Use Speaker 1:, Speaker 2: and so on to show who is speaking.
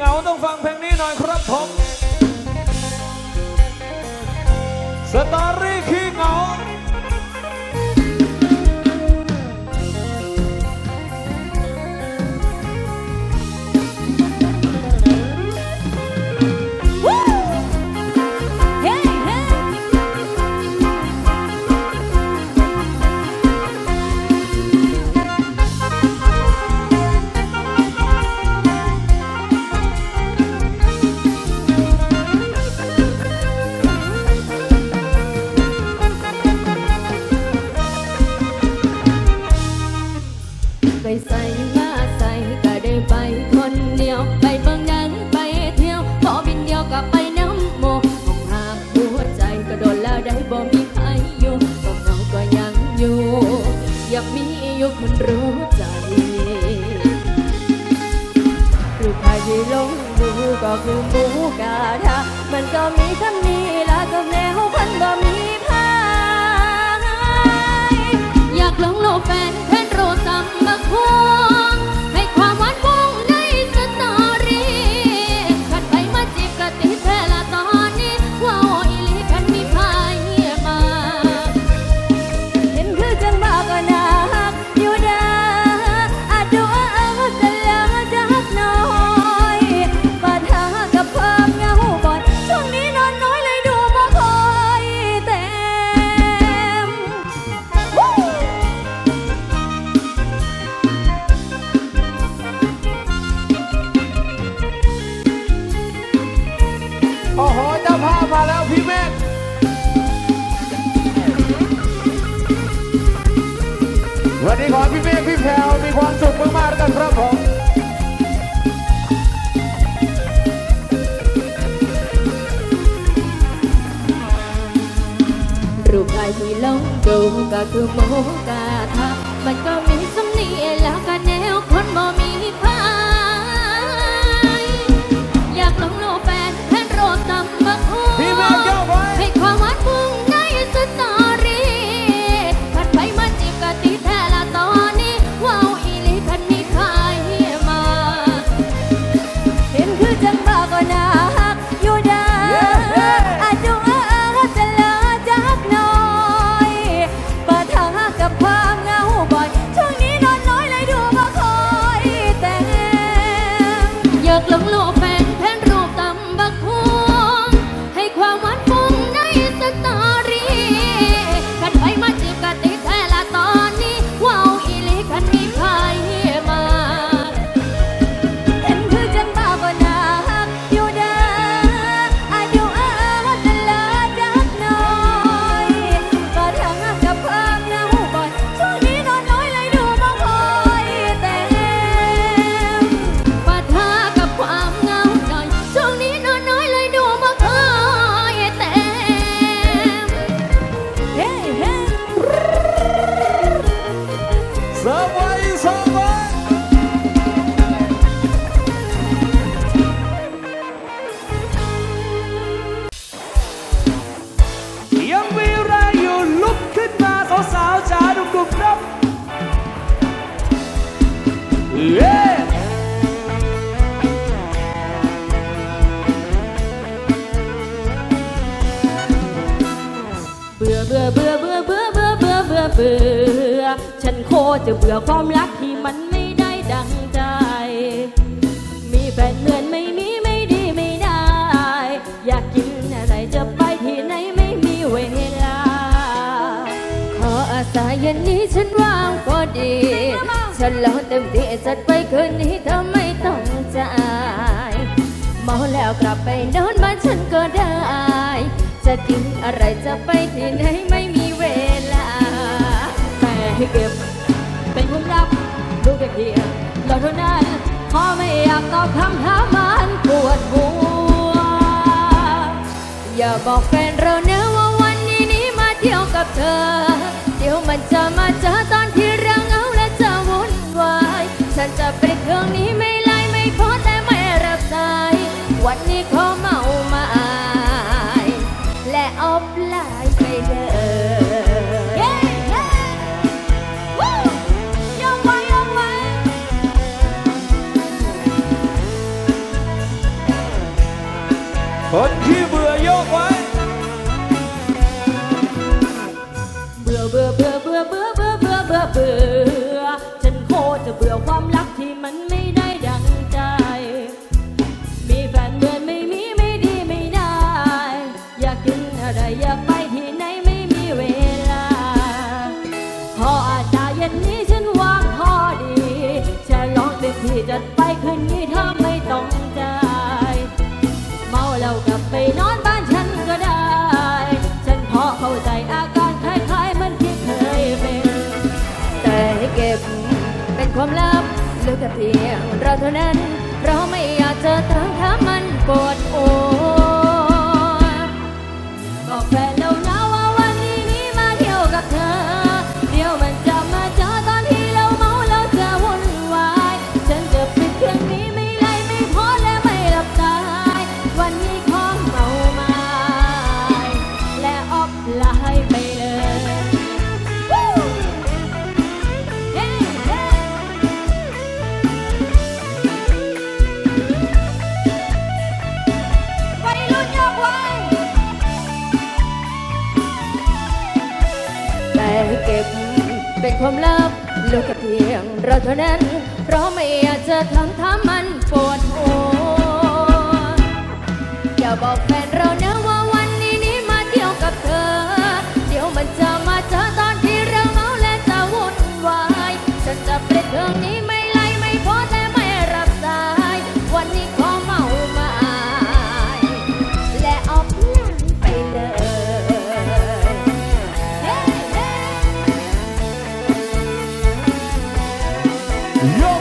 Speaker 1: เหงาต้องฟังเพลงนี้หน่อยครับผมสตอรี่
Speaker 2: ใส่มาใส่ก็ได้ไปคนเดียว ไปเบิ่งหนังไปเที่ยวขอบินเดียวกับไปน้ำโมห้องหากหัวใจก็โดนแล้วได้บ่มีใครอยู่ก็เหงาก็ยังอยู่ อยากมีอยู่คนรู้ใจรูปภายที่ลงดูก็คือหมูกาทะมันก็มีคำนี้ละกับแนวพันบ่มี โอ้
Speaker 1: โห เจ้าภาพมาแล้วพี่เมฆวันนี้ขอพี่เมฆพี่แพรวมีความสุขมากๆกันครับผม
Speaker 2: รูปถ่ายที่ลงดูก็คือโมกาทะมันก็ บื่อ ฉันโคตรจะเบื่อความรักที่มันไม่ได้ดังใจ มีแฟนเหมือนไม่มีไม่ดีไม่ได้ อยากกินอะไรจะไปที่ไหนไม่มีเวลา ขออาสาเย็นนี้ฉันว่างพอดี ฉันรอเต็มที่จัดไปคืนนี้เธอไม่ต้องจ่ายเมาแล้วกลับไปนอนบ้านฉันก็ได้ จะกินอะไรจะไปที่ไหน งเราเท่านั้นพอไม่อยากตอบคำถามมันปวดหัว อย่าบอกแฟนเราเนื้อว่าวันนี้นี้มาเที่ยวกับเธอ เดี๋ยวมันจะมาเจอตอนที่เราเหง เบ
Speaker 1: บอ
Speaker 2: ความลับเลือแต่เพียงเราเท่านั้น เราไม่อยากเจะเธงถ้ามันปวดหัว ความลับเลืกกับเพียงเราเท่านั้น เพราะไม่อยากจะทำทามันปวดหัวอย่าบอก 用。